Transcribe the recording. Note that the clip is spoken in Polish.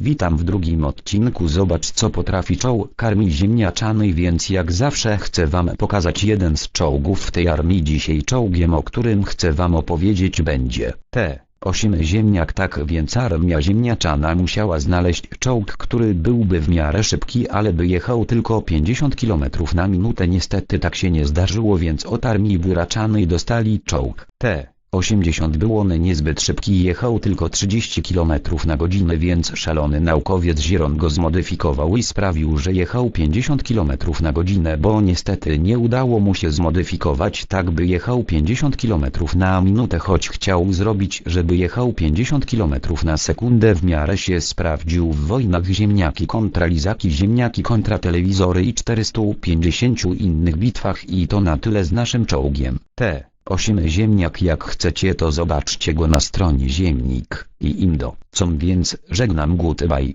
Witam w drugim odcinku Zobacz co potrafi czołg armii ziemniaczanej więc jak zawsze chcę wam pokazać jeden z czołgów w tej armii. Dzisiaj czołgiem o którym chcę wam opowiedzieć będzie T-8 ziemniak. Tak więc armia ziemniaczana musiała znaleźć czołg który byłby w miarę szybki ale by jechał tylko 50 km na minutę. Niestety tak się nie zdarzyło więc od armii buraczanej dostali czołg. T 80 był on niezbyt szybki jechał tylko 30 km na godzinę więc szalony naukowiec Ziron go zmodyfikował i sprawił że jechał 50 km na godzinę bo niestety nie udało mu się zmodyfikować tak by jechał 50 km na minutę choć chciał zrobić żeby jechał 50 km na sekundę w miarę się sprawdził w wojnach ziemniaki kontra lizaki ziemniaki kontra telewizory i 450 innych bitwach i to na tyle z naszym czołgiem T. 8 ziemniak jak chcecie to zobaczcie go na stronie ziemnik i indo. Com więc żegnam goodbye.